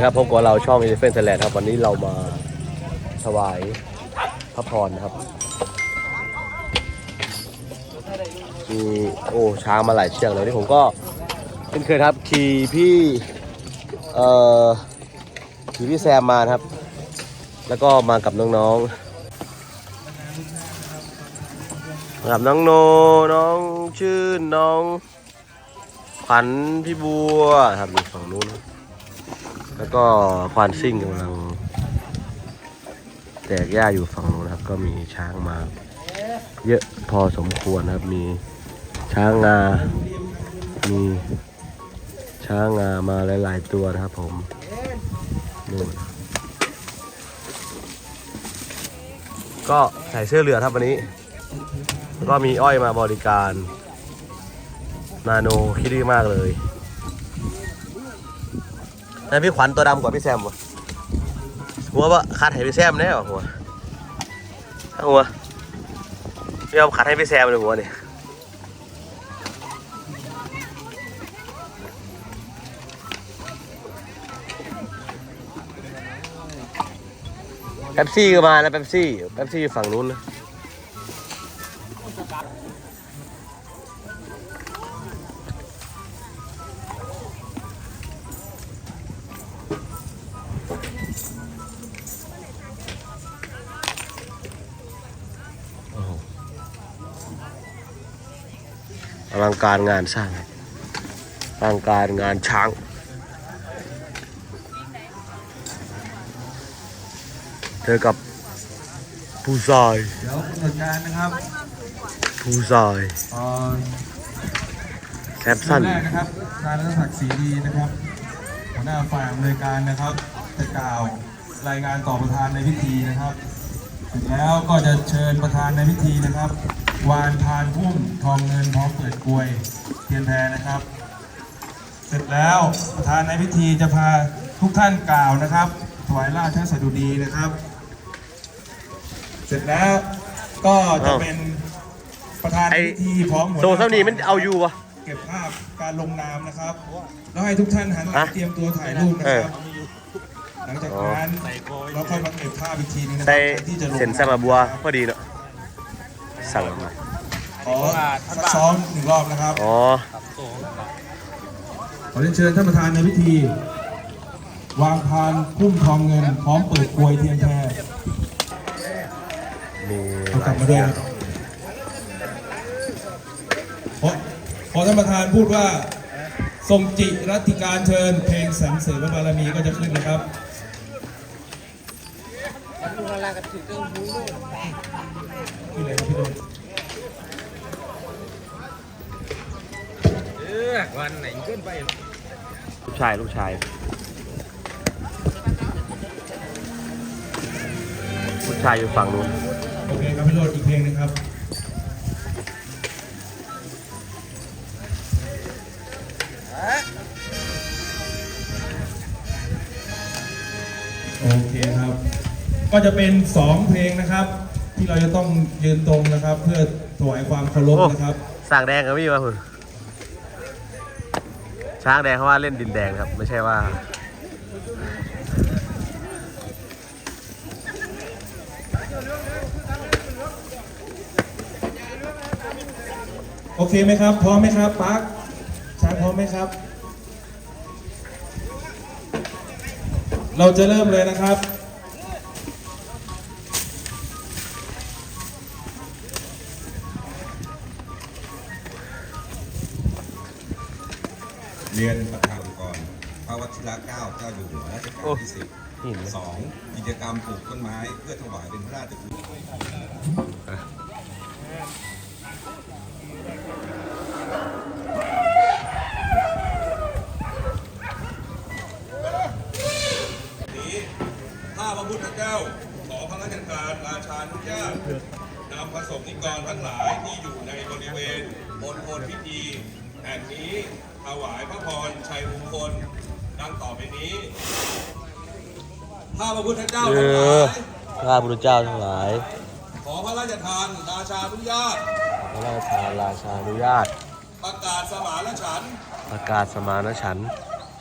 นะครับพบกับเราช่อง e l e p h a n t Thailand ครับ วันนี้เรามาถวายพระพรนะครับมีโอ้ช้างมาหลายเชือกเลยนี่ผมก็เช่นเคยครับขี่พี่เอ่อขี่พี่แซมมาครับ แล้วก็มากับน้องๆกับน้องโนน้องชื่นน้องขวัญพี่บัวครับอยู่ฝั่งนู้น แล้วก็ควานซิ่งกำลัง แตกหญ้าอยู่ฝั่งนู้นนะครับ ก็มีช้างมา เยอะพอสมควรนะครับ มีช้างงา มีช้างงามาหลาย ๆ ตัวนะครับผมนู่นก็ใส่เสื้อเหลือครับวันนี้ แล้วก็มีอ้อยมาบริการ นาโนคิดดีมากเลย นั่นพี่ขวัญตัวดำกว่าพี่แซมวะหัวว่าคัดให้พี่แซมแน่วะหัวหัวพี่เอาขัดให้พี่แซมเลยหัวเนี่ยเป๊ปซี่ก็มาแล้วเป๊ปซี่เป๊ปซี่อยู่ฝั่งนู้นนะ ลังการงานสร้างครับอลังการงานช้างเจอกับผู้ชายเดี๋ยวกำหนดการนะครับผู้ชายเอ่อแซมสันแรกนะครับนายรัตศักดิ์ศรีดีนะครับหัวหน้าฝ่ายอำนวยการนะครับจะกล่าวรายงานต่อประธานในพิธีนะครับเสร็จแล้วก็จะเชิญประธานในพิธีนะครับ วานพานพุ่มทองเงินพร้อมเปิดกลวยเทียนแพนะครับ เสร็จแล้วประธานในพิธีจะพาทุกท่านกล่าวนะครับ ถวายราชสดุดีนะครับ เสร็จแล้วก็จะเป็นประธานในพิธีพร้อมหัวหโซน้าเท่านี้มันเอาอยู่วะเก็บภาพการลงนามนะครับ แล้วให้ทุกท่านหันหลังฮะเตรียมตัวถ่ายรูปนะครับเอหลังจากนั้นเราค่อยมาเก็บภาพอีกทีนึงนะคใส่รับที่จะลงเซ็นซามาบัวพอดีเนาะ สั่งมาขอซักซ้อมหนึ่งรอบนะครับ อ๋อ ขอเรียนเชิญท่านประธานในพิธี วางพานพุ่มทองเงิน พร้อมเปิดกลวยเทียนแพรมีเอากลับมาด้วยนะครับเพราะพอท่านประธานพูดว่าทรงจิรัติการเชิญ เพลงสรรเสริญพระบารมีก็จะขึ้นนะครับขึ้ นเลยครับพี่โดนวันไหนขึ้นไป ลูกชายลูกชายลูกชายอยู่ฝั่งนู้นโอเคครับพี่โรดอีกเพลงนึงครับโอเคครับ ก็จะเป็นสองเพลงนะครับ ที่เราจะต้องยืนตรงนะครับ เพื่อถวายความเคารพนะครับสร้างแดงก็มีวะคุณช้างแดงเขาว่าเล่นดินแดงครับ ไม่ใช่ว่าโอเคไหมครับ พร้อมไหมครับปาร์คช้างพร้อมไหมครับ เราจะเริ่มเลยนะครับ เรียนประธานก่อนพระวชิระเกล้าเจ้าอยู่หัวรัชกาลที่สิบหินเลยสองกิจกรรมปลูกต้นไม้เพื่อถวายเป็นพระราชกุศลนี้ข้าพระพุทธเจ้าขอพระราชทานราชานุญาตนำพระสงฆ์นิกรทั้งหลายที่อยู่ในบริเวณบนโคนพิธีแห่งนี้ ถวายพระพรชัยมงคลดังต่อไปนี้ข้าพระพุทธเจ้าเอทั้งหอลายข้าพุทธเจ้าทั้งหลาย ขอพระราชทานราชานุญาตพระราชาราชานุญาต ประกาศสมานฉันท์ประกาศสมานฉันท์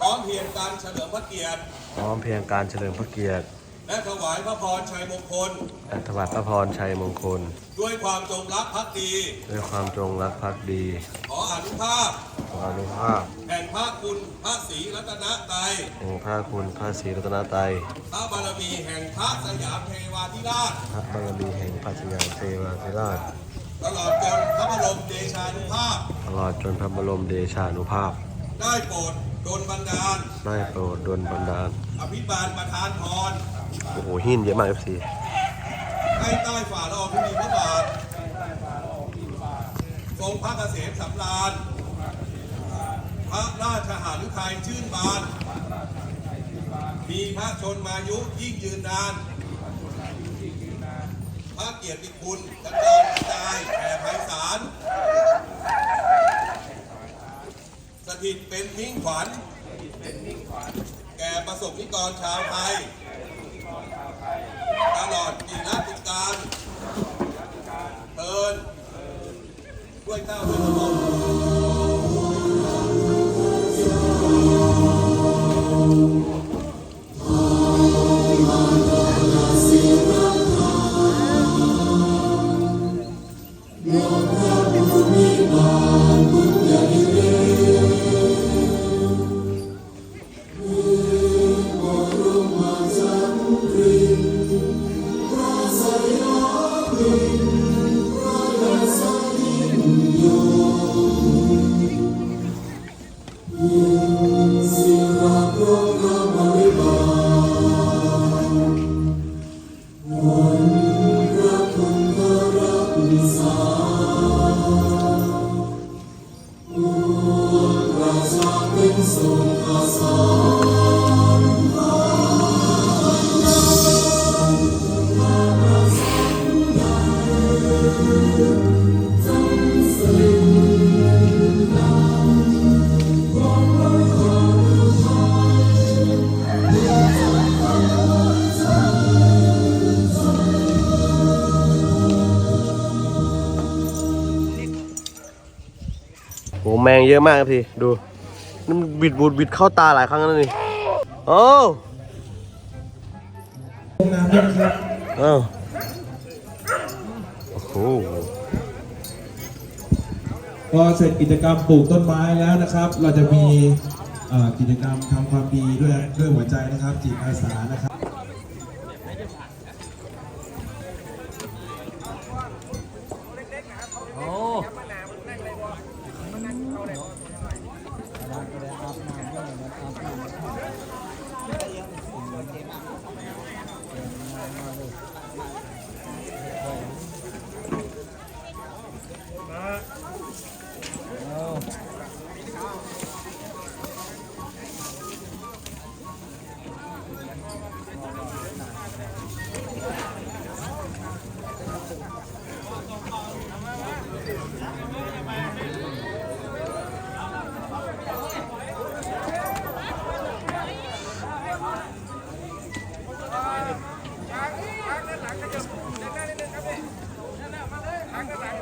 พร้อมเพรียงกันเฉลิมพระเกียรติ พร้อมเพรียงการเฉลิมพระเกียรติ และถวายพระพรชัยมงคลและถวายพระพรชัยมงคล ด้วยความจงรักภักดี ด้วยความจงรักภักดี ขออนุภาพข ออนุภาพแห่งพระคุณพระศรีรัตนตรัยแห่งพระคุณพระศรีรัตนตรัยพระบารมีแห่งพระสยามเทวาธิราช พระบารมีแห่งพระสยามเทวาธิราช ตลอดจนพระบรมเดชานุภาพ ตลอดจนพระบรมเดชานุภาพ ได้โปรดดลบันดาล ได้โปรดดลบันดาล อภิบาลประทานพร โอ้โหหินเยอะมากเอฟซีให้ใต้ฝ่าละอองธุลีพระบาททรงพระเกษมสำราญ พระราชหฤทัยชื่นบาน มีพระชนมายุยิ่งยืนนาน พระเกียรติคุณกระจายกระจายแผ่ไพศาล สถิตเป็นมิ่งขวัญ แก่ประสบนิกรชาวไทย ตลอดปีราชการเทินด้วยเก้าด้วยกระหม่อม เยอะมากครับพี่ดูนี่มันบิดบูดบิดเข้าตาหลายครั้งแล้วนี่โอ้เอ้าโอ้โหพอเสร็จกิจกรรมปลูกต้นไม้แล้วนะครับ เราจะมีกิจกรรมทำความดีด้วยด้วยหัวใจนะครับจิตอาสานะครับ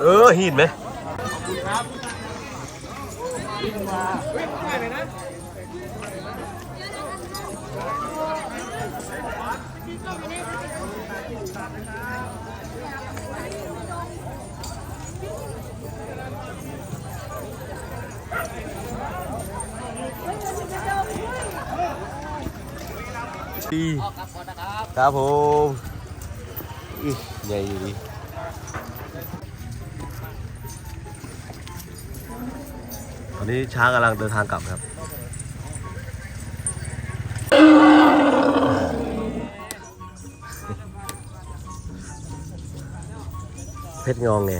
เออหินไหมดีครับผม ใหญ่อยู่ดีตอนนี้ช้างกำลังเดินทางกลับครับเพชรงองไง